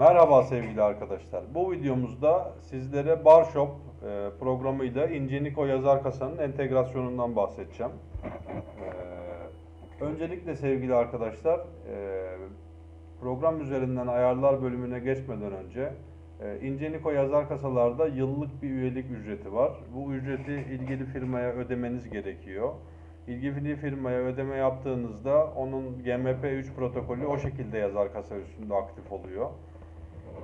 Merhaba sevgili arkadaşlar. Bu videomuzda sizlere Barshop e, programıyla Ingenico yazar kasanın entegrasyonundan bahsedeceğim. E, öncelikle sevgili arkadaşlar, e, program üzerinden ayarlar bölümüne geçmeden önce Ingenico yazar kasalarda yıllık bir üyelik ücreti var. Bu ücreti ilgili firmaya ödemeniz gerekiyor. İlgili firmaya ödeme yaptığınızda onun GMP3 protokolü o şekilde yazar kasa üstünde aktif oluyor.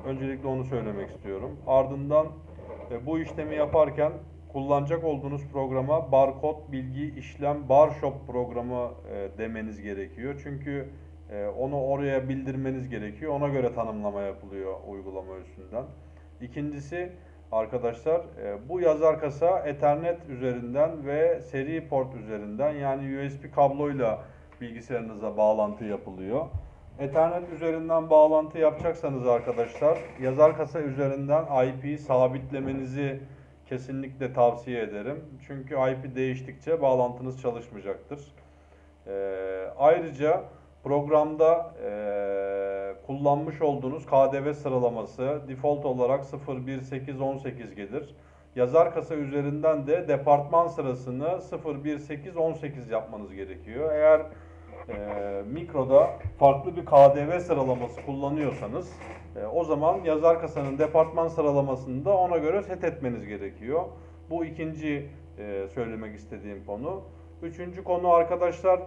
Öncelikle onu söylemek istiyorum. Ardından e, bu işlemi yaparken kullanacak olduğunuz programa barkod bilgi işlem barshop programı e, demeniz gerekiyor. Çünkü e, onu oraya bildirmeniz gerekiyor. Ona göre tanımlama yapılıyor uygulama üstünden. İkincisi arkadaşlar e, bu yazar kasa Ethernet üzerinden ve seri port üzerinden yani USB kabloyla bilgisayarınıza bağlantı yapılıyor. Ethernet üzerinden bağlantı yapacaksanız arkadaşlar yazar kasa üzerinden IP'yi sabitlemenizi kesinlikle tavsiye ederim. Çünkü IP değiştikçe bağlantınız çalışmayacaktır. Ee, ayrıca programda ee, kullanmış olduğunuz KDV sıralaması default olarak 01818 gelir. Yazar kasa üzerinden de departman sırasını 01818 yapmanız gerekiyor. Eğer e, mikroda farklı bir KDV sıralaması kullanıyorsanız e, o zaman yazar kasanın departman sıralamasını da ona göre set etmeniz gerekiyor. Bu ikinci e, söylemek istediğim konu. Üçüncü konu arkadaşlar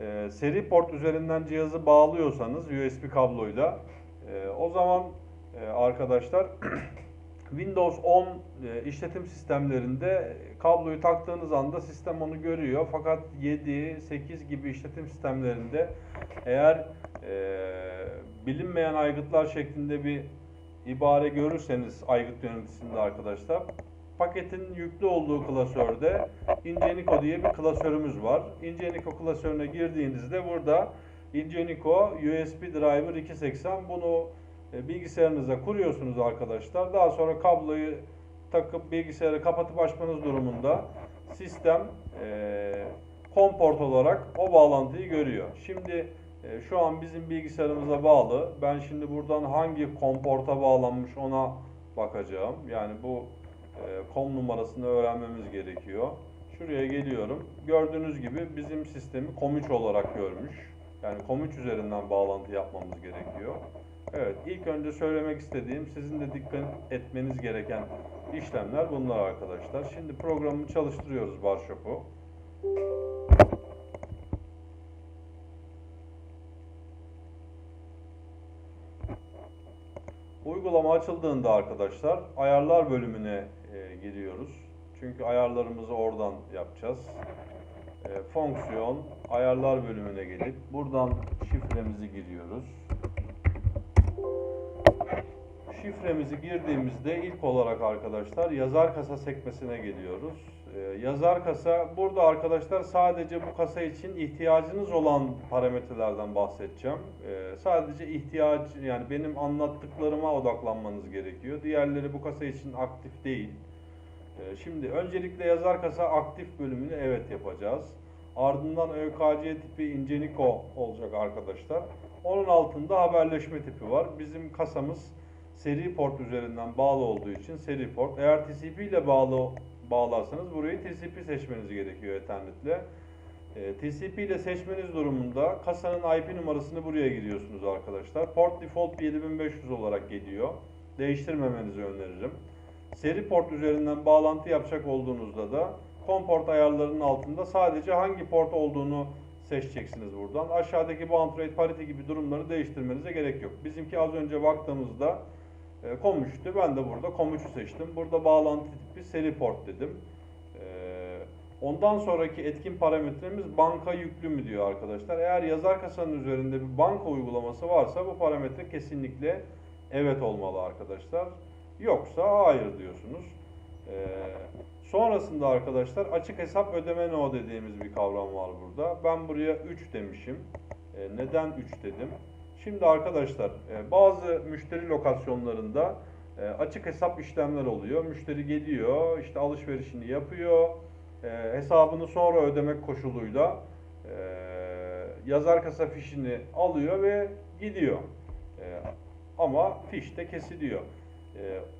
e, seri port üzerinden cihazı bağlıyorsanız USB kabloyla e, o zaman e, arkadaşlar Windows 10 e, işletim sistemlerinde kabloyu taktığınız anda sistem onu görüyor. Fakat 7, 8 gibi işletim sistemlerinde eğer e, bilinmeyen aygıtlar şeklinde bir ibare görürseniz aygıt yöneticisinde arkadaşlar paketin yüklü olduğu klasörde Ingenico diye bir klasörümüz var. Ingenico klasörüne girdiğinizde burada Ingenico USB Driver 280 bunu bilgisayarınıza kuruyorsunuz arkadaşlar. Daha sonra kabloyu takıp bilgisayarı kapatıp açmanız durumunda sistem e, komport olarak o bağlantıyı görüyor. Şimdi e, şu an bizim bilgisayarımıza bağlı. Ben şimdi buradan hangi komporta bağlanmış ona bakacağım. Yani bu e, kom numarasını öğrenmemiz gerekiyor. Şuraya geliyorum. Gördüğünüz gibi bizim sistemi COM3 olarak görmüş. Yani COM3 üzerinden bağlantı yapmamız gerekiyor. Evet, ilk önce söylemek istediğim, sizin de dikkat etmeniz gereken işlemler bunlar arkadaşlar. Şimdi programı çalıştırıyoruz Barshop'u. Uygulama açıldığında arkadaşlar ayarlar bölümüne e, giriyoruz. Çünkü ayarlarımızı oradan yapacağız. E, fonksiyon ayarlar bölümüne gelip buradan şifremizi giriyoruz. Şifremizi girdiğimizde ilk olarak arkadaşlar yazar kasa sekmesine geliyoruz. Ee, yazar kasa burada arkadaşlar sadece bu kasa için ihtiyacınız olan parametrelerden bahsedeceğim. Ee, sadece ihtiyaç yani benim anlattıklarıma odaklanmanız gerekiyor. Diğerleri bu kasa için aktif değil. Ee, şimdi öncelikle yazar kasa aktif bölümünü evet yapacağız. Ardından ÖKC tipi Ingenico olacak arkadaşlar. Onun altında haberleşme tipi var. Bizim kasamız seri port üzerinden bağlı olduğu için seri port. Eğer TCP ile bağlı bağlarsanız burayı TCP seçmeniz gerekiyor Ethernet'le. E, TCP ile seçmeniz durumunda kasanın IP numarasını buraya giriyorsunuz arkadaşlar. Port default 7500 olarak geliyor. Değiştirmemenizi öneririm. Seri port üzerinden bağlantı yapacak olduğunuzda da COM port ayarlarının altında sadece hangi port olduğunu seçeceksiniz buradan. Aşağıdaki bound rate parity gibi durumları değiştirmenize gerek yok. Bizimki az önce baktığımızda e, COM3'tü. Ben de burada COM3'ü seçtim. Burada bağlantı tipi seri port dedim. E, ondan sonraki etkin parametremiz banka yüklü mü diyor arkadaşlar. Eğer yazar kasanın üzerinde bir banka uygulaması varsa bu parametre kesinlikle evet olmalı arkadaşlar. Yoksa hayır diyorsunuz. E, sonrasında arkadaşlar açık hesap ödeme no dediğimiz bir kavram var burada. Ben buraya 3 demişim. E, neden 3 dedim? Şimdi arkadaşlar e, bazı müşteri lokasyonlarında e, açık hesap işlemler oluyor. Müşteri geliyor, işte alışverişini yapıyor, e, hesabını sonra ödemek koşuluyla yazar kasa fişini alıyor ve gidiyor. ama fiş de kesiliyor.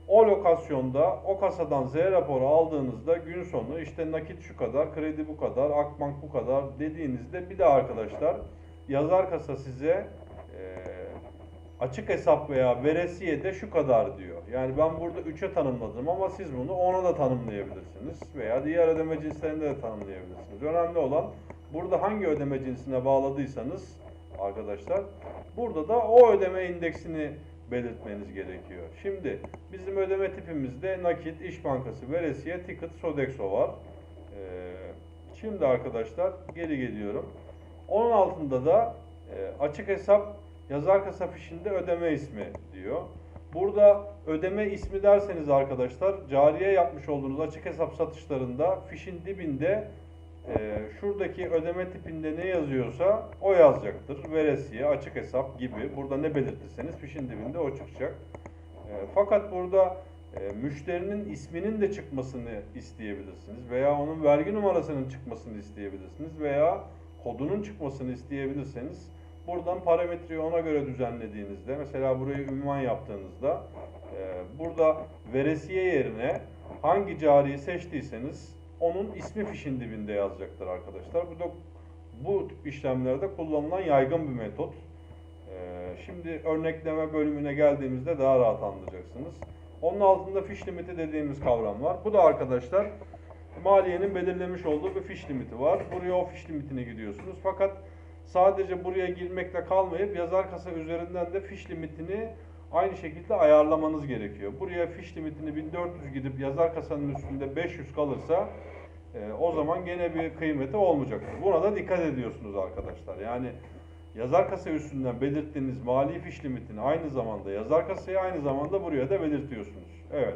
O lokasyonda o kasadan Z raporu aldığınızda gün sonu işte nakit şu kadar, kredi bu kadar, Akbank bu kadar dediğinizde bir de arkadaşlar yazar kasa size açık hesap veya veresiye de şu kadar diyor. Yani ben burada 3'e tanımladım ama siz bunu 10'a da tanımlayabilirsiniz veya diğer ödeme cinslerinde de tanımlayabilirsiniz. Önemli olan burada hangi ödeme cinsine bağladıysanız arkadaşlar burada da o ödeme indeksini belirtmeniz gerekiyor. Şimdi bizim ödeme tipimizde nakit, iş bankası, veresiye, ticket, sodexo var. Ee, şimdi arkadaşlar geri geliyorum. Onun altında da e, açık hesap yazar kasa fişinde ödeme ismi diyor. Burada ödeme ismi derseniz arkadaşlar cariye yapmış olduğunuz açık hesap satışlarında fişin dibinde e, şuradaki ödeme tipinde ne yazıyorsa o yazacaktır. Veresiye, açık hesap gibi. Burada ne belirtirseniz fişin dibinde o çıkacak. E, fakat burada e, müşterinin isminin de çıkmasını isteyebilirsiniz veya onun vergi numarasının çıkmasını isteyebilirsiniz veya kodunun çıkmasını isteyebilirseniz buradan parametreyi ona göre düzenlediğinizde mesela burayı ünvan yaptığınızda e, burada veresiye yerine hangi cariyi seçtiyseniz onun ismi fişin dibinde yazacaktır arkadaşlar. Bu da bu tip işlemlerde kullanılan yaygın bir metot. Ee, şimdi örnekleme bölümüne geldiğimizde daha rahat anlayacaksınız. Onun altında fiş limiti dediğimiz kavram var. Bu da arkadaşlar maliyenin belirlemiş olduğu bir fiş limiti var. Buraya o fiş limitine gidiyorsunuz. Fakat sadece buraya girmekle kalmayıp yazar kasa üzerinden de fiş limitini aynı şekilde ayarlamanız gerekiyor. Buraya fiş limitini 1400 gidip yazar kasanın üstünde 500 kalırsa e, o zaman gene bir kıymeti olmayacaktır. Buna da dikkat ediyorsunuz arkadaşlar. Yani yazar kasa üstünden belirttiğiniz mali fiş limitini aynı zamanda yazar kasaya aynı zamanda buraya da belirtiyorsunuz. Evet.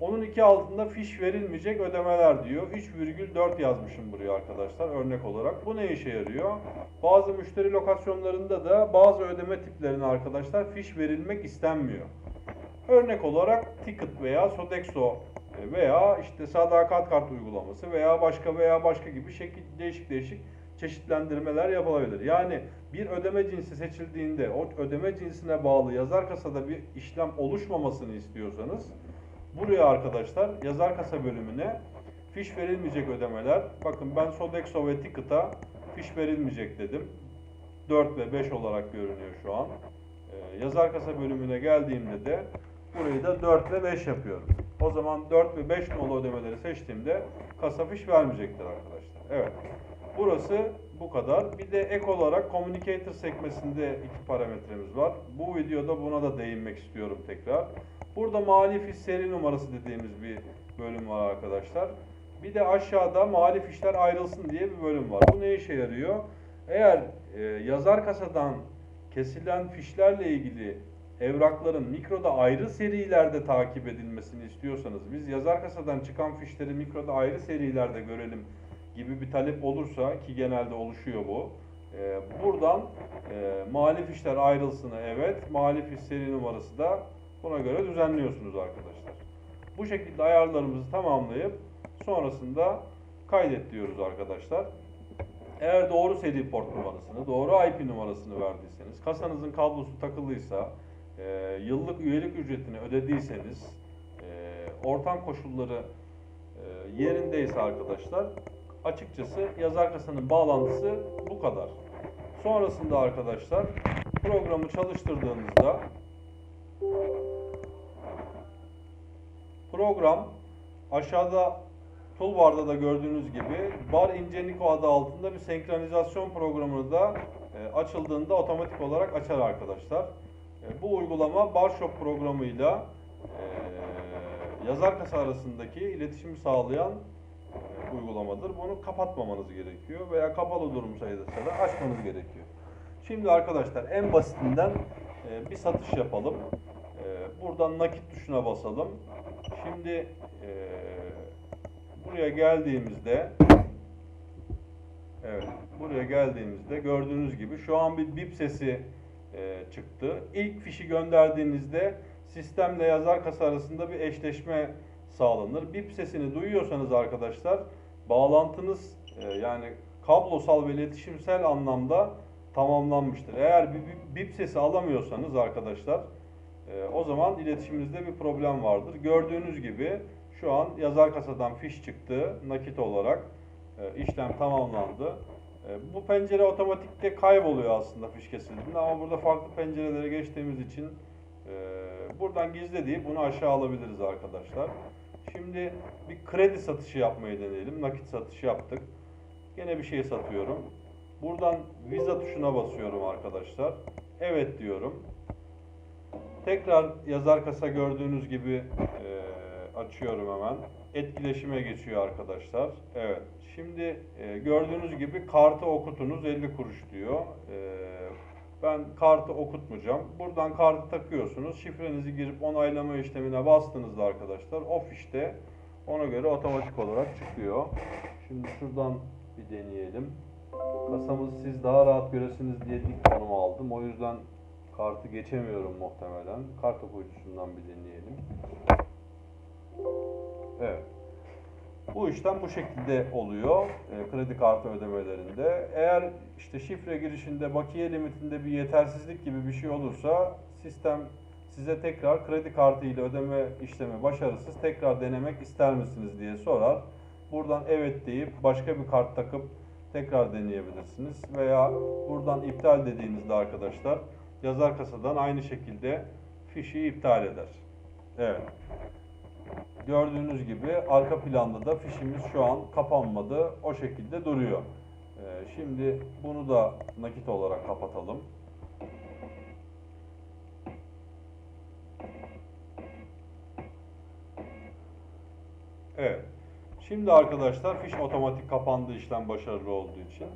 Onun iki altında fiş verilmeyecek ödemeler diyor. 3,4 yazmışım buraya arkadaşlar örnek olarak. Bu ne işe yarıyor? Bazı müşteri lokasyonlarında da bazı ödeme tiplerine arkadaşlar fiş verilmek istenmiyor. Örnek olarak Ticket veya Sodexo veya işte sadakat kart uygulaması veya başka veya başka gibi şekil değişik değişik çeşitlendirmeler yapılabilir. Yani bir ödeme cinsi seçildiğinde o ödeme cinsine bağlı yazar kasada bir işlem oluşmamasını istiyorsanız buraya arkadaşlar yazar kasa bölümüne fiş verilmeyecek ödemeler. Bakın ben Sodexo ve Ticket'a fiş verilmeyecek dedim. 4 ve 5 olarak görünüyor şu an. Ee, yazar kasa bölümüne geldiğimde de burayı da 4 ve 5 yapıyorum. O zaman 4 ve 5 nolu ödemeleri seçtiğimde kasa fiş vermeyecektir arkadaşlar. Evet. Burası bu kadar. Bir de ek olarak Communicator sekmesinde iki parametremiz var. Bu videoda buna da değinmek istiyorum tekrar. Burada mali seri numarası dediğimiz bir bölüm var arkadaşlar. Bir de aşağıda mali fişler ayrılsın diye bir bölüm var. Bu ne işe yarıyor? Eğer e, yazar kasadan kesilen fişlerle ilgili evrakların mikroda ayrı serilerde takip edilmesini istiyorsanız, biz yazar kasadan çıkan fişleri mikroda ayrı serilerde görelim gibi bir talep olursa ki genelde oluşuyor bu. e, buradan e, mali fişler ayrılsın evet, mali fiş seri numarası da buna göre düzenliyorsunuz arkadaşlar. Bu şekilde ayarlarımızı tamamlayıp sonrasında kaydet diyoruz arkadaşlar. Eğer doğru seri port numarasını, doğru IP numarasını verdiyseniz, kasanızın kablosu takılıysa, e, yıllık üyelik ücretini ödediyseniz, e, ortam koşulları e, yerindeyse arkadaşlar, açıkçası yazar kasanın bağlantısı bu kadar. Sonrasında arkadaşlar programı çalıştırdığınızda program aşağıda toolbar'da da gördüğünüz gibi Bar Ingenico adı altında bir senkronizasyon programını da e, açıldığında otomatik olarak açar arkadaşlar. E, bu uygulama Barshop programıyla e, yazar kasa arasındaki iletişimi sağlayan e, uygulamadır. Bunu kapatmamanız gerekiyor veya kapalı durum sayılırsa da açmanız gerekiyor. Şimdi arkadaşlar en basitinden e, bir satış yapalım. E, buradan nakit tuşuna basalım. Şimdi e, buraya geldiğimizde evet buraya geldiğimizde gördüğünüz gibi şu an bir bip sesi e, çıktı. İlk fişi gönderdiğinizde sistemle yazar kasa arasında bir eşleşme sağlanır. Bip sesini duyuyorsanız arkadaşlar bağlantınız e, yani kablosal ve iletişimsel anlamda tamamlanmıştır. Eğer bir bip sesi alamıyorsanız arkadaşlar e, o zaman iletişiminizde bir problem vardır. Gördüğünüz gibi şu an yazar kasadan fiş çıktı nakit olarak e, işlem tamamlandı. E, bu pencere otomatikte kayboluyor aslında fiş kesildiğinde ama burada farklı pencerelere geçtiğimiz için e, buradan gizle deyip bunu aşağı alabiliriz arkadaşlar. Şimdi bir kredi satışı yapmayı deneyelim. Nakit satışı yaptık. Gene bir şey satıyorum. Buradan Visa tuşuna basıyorum arkadaşlar. Evet diyorum. Tekrar yazar kasa gördüğünüz gibi e, açıyorum hemen. Etkileşime geçiyor arkadaşlar. Evet. Şimdi e, gördüğünüz gibi kartı okutunuz 50 kuruş diyor. E, ben kartı okutmayacağım. Buradan kartı takıyorsunuz. Şifrenizi girip onaylama işlemine bastığınızda arkadaşlar o fişte ona göre otomatik olarak çıkıyor. Şimdi şuradan bir deneyelim. Kasamızı siz daha rahat göresiniz diye dik konuma aldım. O yüzden kartı geçemiyorum muhtemelen. Kart okuyucusundan bir deneyelim. Evet. Bu işlem bu şekilde oluyor e, kredi kartı ödemelerinde. Eğer işte şifre girişinde bakiye limitinde bir yetersizlik gibi bir şey olursa sistem size tekrar kredi kartı ile ödeme işlemi başarısız tekrar denemek ister misiniz diye sorar. Buradan evet deyip başka bir kart takıp tekrar deneyebilirsiniz. Veya buradan iptal dediğinizde arkadaşlar yazar kasadan aynı şekilde fişi iptal eder. Evet. Gördüğünüz gibi arka planda da fişimiz şu an kapanmadı. O şekilde duruyor. Ee, şimdi bunu da nakit olarak kapatalım. Evet. Şimdi arkadaşlar fiş otomatik kapandı işlem başarılı olduğu için.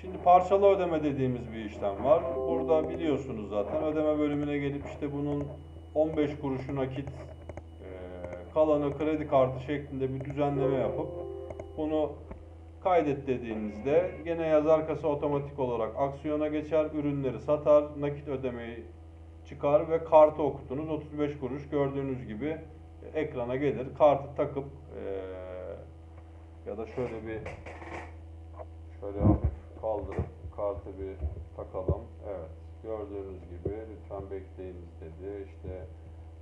Şimdi parçalı ödeme dediğimiz bir işlem var. Burada biliyorsunuz zaten ödeme bölümüne gelip işte bunun 15 kuruşu nakit e, kalanı kredi kartı şeklinde bir düzenleme yapıp bunu kaydet dediğinizde gene yazar kasa otomatik olarak aksiyona geçer, ürünleri satar, nakit ödemeyi çıkar ve kartı okutunuz 35 kuruş gördüğünüz gibi ekrana gelir. Kartı takıp eee, ya da şöyle bir şöyle hafif kaldırıp kartı bir takalım. Evet. Gördüğünüz gibi lütfen bekleyiniz dedi. İşte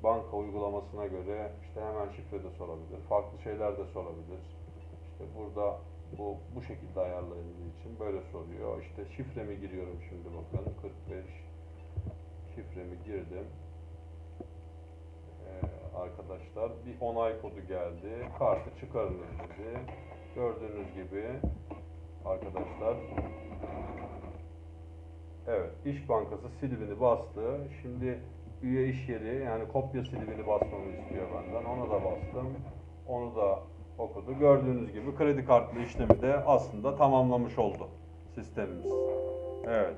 banka uygulamasına göre işte hemen şifre de sorabilir. Farklı şeyler de sorabilir. İşte burada bu bu şekilde ayarlayabildiği için böyle soruyor. İşte şifremi giriyorum şimdi bakın 45 şifremi girdim. Ee, arkadaşlar bir onay kodu geldi. Kartı çıkarınız dedi. Gördüğünüz gibi arkadaşlar Evet, İş Bankası silivini bastı. Şimdi üye iş yeri yani kopya silivini basmamı istiyor benden. Ona da bastım. Onu da okudu. Gördüğünüz gibi kredi kartlı işlemi de aslında tamamlamış oldu sistemimiz. Evet.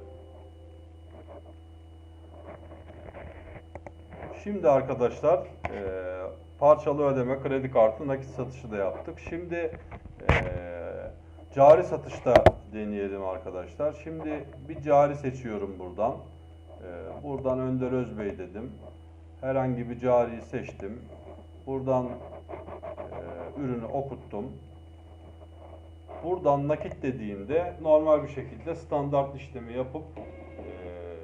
Şimdi arkadaşlar eee, parçalı ödeme kredi kartı nakit satışı da yaptık. Şimdi eee, cari satışta deneyelim arkadaşlar. Şimdi bir cari seçiyorum buradan. Eee, buradan Önder Özbey dedim. Herhangi bir cariyi seçtim. Buradan eee, ürünü okuttum. Buradan nakit dediğimde normal bir şekilde standart işlemi yapıp eee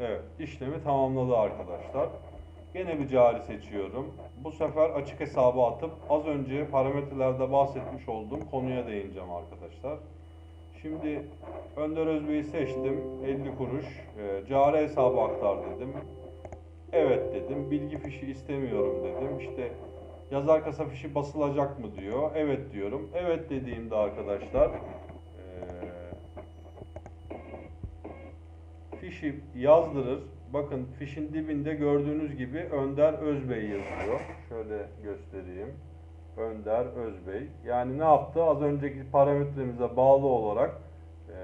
Evet, işlemi tamamladı arkadaşlar. Gene bir cari seçiyorum. Bu sefer açık hesabı atıp az önce parametrelerde bahsetmiş olduğum konuya değineceğim arkadaşlar. Şimdi Önder Özbey'i seçtim. 50 kuruş. E, cari hesabı aktar dedim. Evet dedim. Bilgi fişi istemiyorum dedim. İşte yazar kasa fişi basılacak mı diyor. Evet diyorum. Evet dediğimde arkadaşlar eee fişi yazdırır. Bakın fişin dibinde gördüğünüz gibi Önder Özbey yazıyor. Şöyle göstereyim. Önder Özbey. Yani ne yaptı? Az önceki parametremize bağlı olarak e,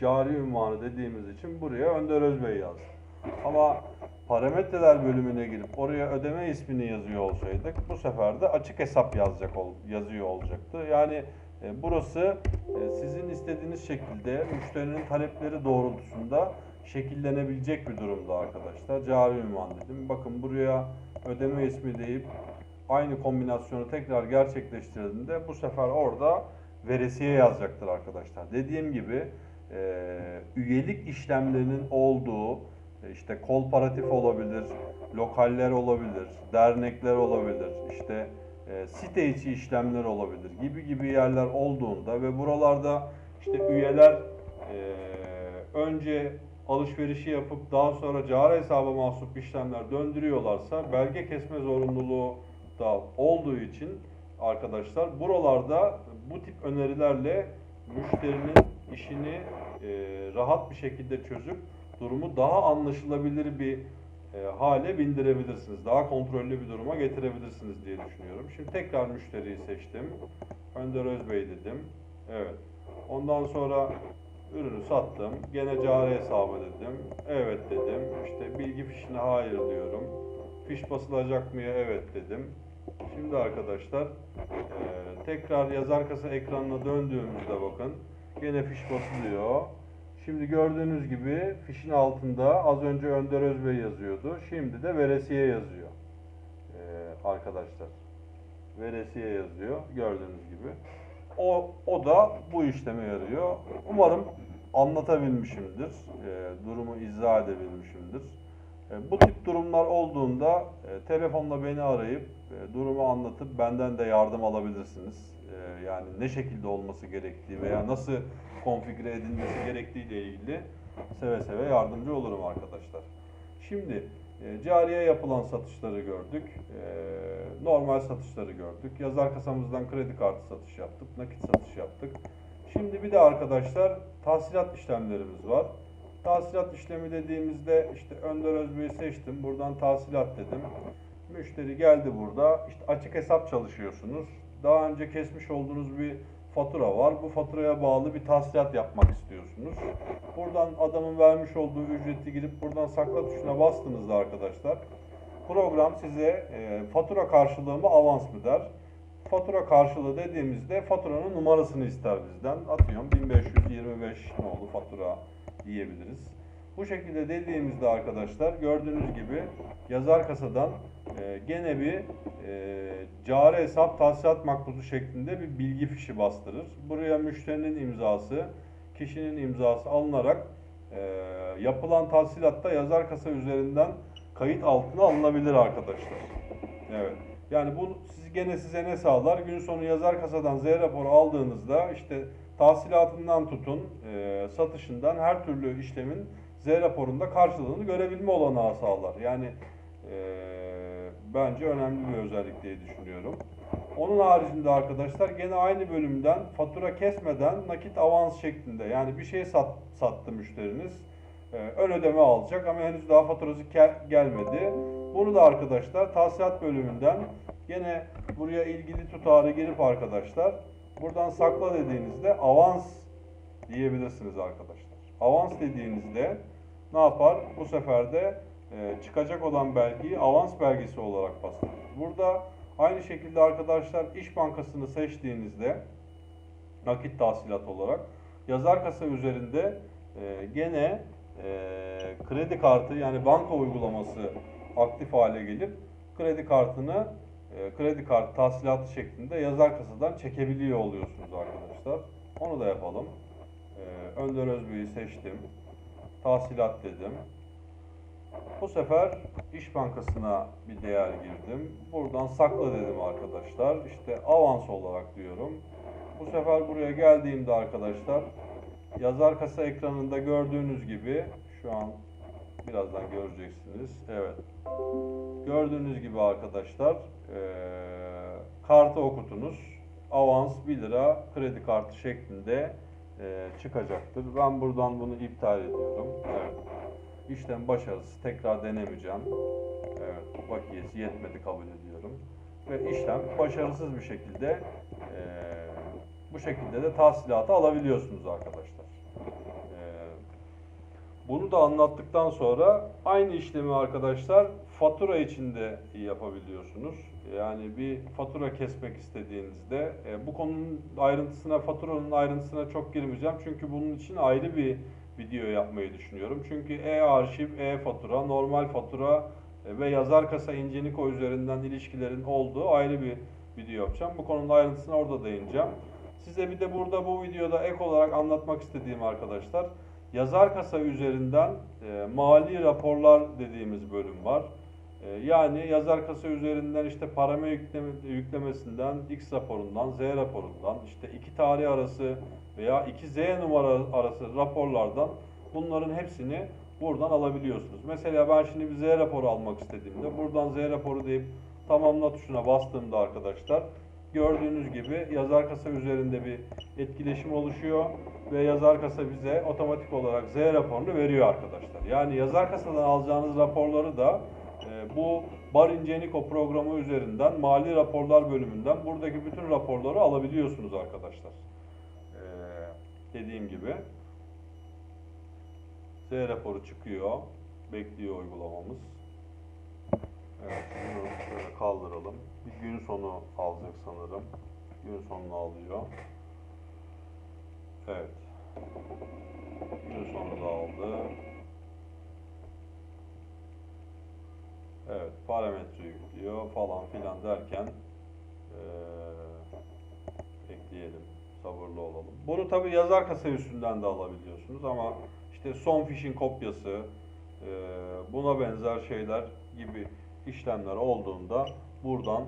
cari ünvanı dediğimiz için buraya Önder Özbey yazdı. Ama parametreler bölümüne girip oraya ödeme ismini yazıyor olsaydık bu sefer de açık hesap yazacak ol, yazıyor olacaktı. Yani e, burası e, sizin istediğiniz şekilde müşterinin talepleri doğrultusunda şekillenebilecek bir durumda arkadaşlar. Cari ünvan dedim. Bakın buraya ödeme ismi deyip aynı kombinasyonu tekrar gerçekleştirdiğinde bu sefer orada veresiye yazacaktır arkadaşlar. Dediğim gibi e, üyelik işlemlerinin olduğu e, işte kooperatif olabilir, lokaller olabilir, dernekler olabilir, işte e, site içi işlemler olabilir gibi gibi yerler olduğunda ve buralarda işte üyeler e, önce alışverişi yapıp daha sonra cari hesaba mahsup işlemler döndürüyorlarsa belge kesme zorunluluğu da olduğu için arkadaşlar buralarda bu tip önerilerle müşterinin işini e, rahat bir şekilde çözüp durumu daha anlaşılabilir bir e, hale bindirebilirsiniz. Daha kontrollü bir duruma getirebilirsiniz diye düşünüyorum. Şimdi tekrar müşteriyi seçtim. Önder Özbey dedim. Evet. Ondan sonra ürünü sattım. Gene cari hesabı dedim. Evet dedim. İşte bilgi fişine hayır diyorum. Fiş basılacak mı? Evet dedim. Şimdi arkadaşlar eee, tekrar yazar kasa ekranına döndüğümüzde bakın gene fiş basılıyor. Şimdi gördüğünüz gibi fişin altında az önce Önder Özbey yazıyordu. Şimdi de veresiye yazıyor. Eee, arkadaşlar. Veresiye yazıyor gördüğünüz gibi. O, o da bu işleme yarıyor. Umarım anlatabilmişimdir. Eee, durumu izah edebilmişimdir. E, Bu tip durumlar olduğunda e, telefonla beni arayıp e, durumu anlatıp benden de yardım alabilirsiniz. E, yani ne şekilde olması gerektiği veya nasıl konfigüre edilmesi gerektiği ile ilgili seve seve yardımcı olurum arkadaşlar. Şimdi e, cariye yapılan satışları gördük. E, normal satışları gördük. Yazar kasamızdan kredi kartı satış yaptık. Nakit satış yaptık. Şimdi bir de arkadaşlar tahsilat işlemlerimiz var. Tahsilat işlemi dediğimizde işte Önder Özbey'i seçtim. Buradan tahsilat dedim. Müşteri geldi burada. İşte açık hesap çalışıyorsunuz. Daha önce kesmiş olduğunuz bir fatura var. Bu faturaya bağlı bir tahsilat yapmak istiyorsunuz. Buradan adamın vermiş olduğu ücreti girip buradan sakla tuşuna bastığınızda arkadaşlar program size e, fatura karşılığı mı avans mı der. Fatura karşılığı dediğimizde faturanın numarasını ister bizden. Atıyorum 1525 nolu fatura diyebiliriz. Bu şekilde dediğimizde arkadaşlar gördüğünüz gibi yazar kasadan e, gene bir e, cari hesap tahsilat makbuzu şeklinde bir bilgi fişi bastırır. Buraya müşterinin imzası, kişinin imzası alınarak e, yapılan tahsilatta yazar kasa üzerinden kayıt altına alınabilir arkadaşlar. Evet. Yani bu siz gene size ne sağlar? Gün sonu yazar kasadan Z raporu aldığınızda işte tahsilatından tutun, e, satışından her türlü işlemin Z raporunda karşılığını görebilme olanağı sağlar. Yani e, bence önemli bir özellik diye düşünüyorum. Onun haricinde arkadaşlar gene aynı bölümden fatura kesmeden nakit avans şeklinde yani bir şey sat, sattı müşteriniz. Ee, ön ödeme alacak ama henüz daha faturası gelmedi. Bunu da arkadaşlar tahsilat bölümünden gene buraya ilgili tutarı girip arkadaşlar buradan sakla dediğinizde avans diyebilirsiniz arkadaşlar. Avans dediğinizde ne yapar? Bu sefer de çıkacak olan belgeyi avans belgesi olarak bastırır. Burada aynı şekilde arkadaşlar İş Bankası'nı seçtiğinizde nakit tahsilat olarak yazar kasa üzerinde e, gene e, kredi kartı yani banka uygulaması aktif hale gelip kredi kartını e, kredi kartı tahsilatı şeklinde yazar kasadan çekebiliyor oluyorsunuz arkadaşlar. Onu da yapalım. E, Önder Özbey'i seçtim. Tahsilat dedim. Bu sefer İş Bankası'na bir değer girdim. Buradan sakla dedim arkadaşlar. İşte avans olarak diyorum. Bu sefer buraya geldiğimde arkadaşlar yazar kasa ekranında gördüğünüz gibi şu an birazdan göreceksiniz. Evet. Gördüğünüz gibi arkadaşlar eee, kartı okutunuz. Avans 1 lira kredi kartı şeklinde eee, çıkacaktır. Ben buradan bunu iptal ediyorum. Evet. İşlem başarısız. Tekrar denemeyeceğim. Evet. Bakiyesi yetmedi kabul ediyorum. Ve işlem başarısız bir şekilde eee, bu şekilde de tahsilatı alabiliyorsunuz arkadaşlar. Eee, bunu da anlattıktan sonra aynı işlemi arkadaşlar fatura içinde yapabiliyorsunuz. Yani bir fatura kesmek istediğinizde e, bu konunun ayrıntısına, faturanın ayrıntısına çok girmeyeceğim. Çünkü bunun için ayrı bir video yapmayı düşünüyorum. Çünkü e-arşiv, e-fatura, normal fatura e, ve yazar kasa İnceniko üzerinden ilişkilerin olduğu ayrı bir video yapacağım. Bu konunun ayrıntısına orada değineceğim. Size bir de burada bu videoda ek olarak anlatmak istediğim arkadaşlar, yazar kasa üzerinden e, mali raporlar dediğimiz bölüm var. E, yani yazar kasa üzerinden işte parame yükleme, yüklemesinden, X raporundan, Z raporundan, işte iki tarih arası veya iki Z numara arası raporlardan bunların hepsini buradan alabiliyorsunuz. Mesela ben şimdi bir Z raporu almak istediğimde buradan Z raporu deyip tamamla tuşuna bastığımda arkadaşlar gördüğünüz gibi yazar kasa üzerinde bir etkileşim oluşuyor ve yazar kasa bize otomatik olarak Z raporunu veriyor arkadaşlar. Yani yazar kasadan alacağınız raporları da e, bu Bar Ingeniko programı üzerinden mali raporlar bölümünden buradaki bütün raporları alabiliyorsunuz arkadaşlar. Dediğim gibi Z raporu çıkıyor. Bekliyor uygulamamız. Evet, bunu şöyle kaldıralım. Bir gün sonu alacak sanırım. Gün sonunu alıyor. Evet. Gün sonu da aldı. Evet, parametre yüklüyor falan filan derken eee, ekleyelim. Sabırlı olalım. Bunu tabi yazar kasa üstünden de alabiliyorsunuz ama işte son fişin kopyası, eee, buna benzer şeyler gibi işlemler olduğunda buradan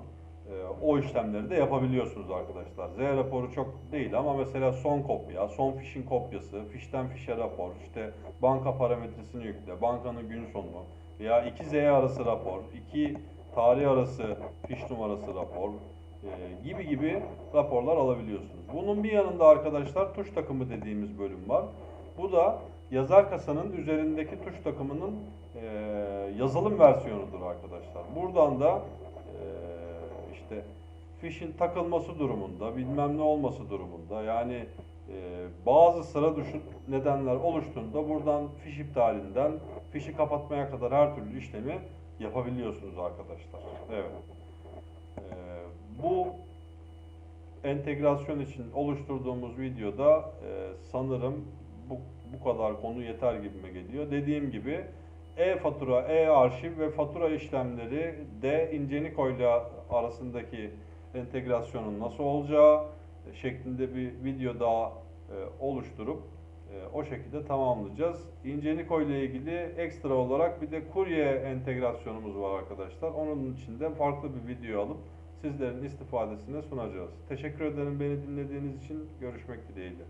eee, o işlemleri de yapabiliyorsunuz arkadaşlar. Z raporu çok değil ama mesela son kopya, son fişin kopyası, fişten fişe rapor, işte banka parametresini yükle, bankanın gün sonu veya iki Z arası rapor, iki tarih arası fiş numarası rapor eee, gibi gibi raporlar alabiliyorsunuz. Bunun bir yanında arkadaşlar tuş takımı dediğimiz bölüm var. Bu da yazar kasanın üzerindeki tuş takımının eee, yazılım versiyonudur arkadaşlar. Buradan da eee, işte fişin takılması durumunda, bilmem ne olması durumunda yani eee, bazı sıra dışı nedenler oluştuğunda buradan fiş iptalinden fişi kapatmaya kadar her türlü işlemi yapabiliyorsunuz arkadaşlar. Evet. Bu entegrasyon için oluşturduğumuz videoda e, sanırım bu, bu kadar konu yeter gibime geliyor. Dediğim gibi e-fatura, e-arşiv ve fatura işlemleri de Ingeniko ile arasındaki entegrasyonun nasıl olacağı şeklinde bir video daha e, oluşturup e, o şekilde tamamlayacağız. Ingeniko ile ilgili ekstra olarak bir de kurye entegrasyonumuz var arkadaşlar. Onun için de farklı bir video alıp sizlerin istifadesine sunacağız. Teşekkür ederim beni dinlediğiniz için. Görüşmek dileğiyle.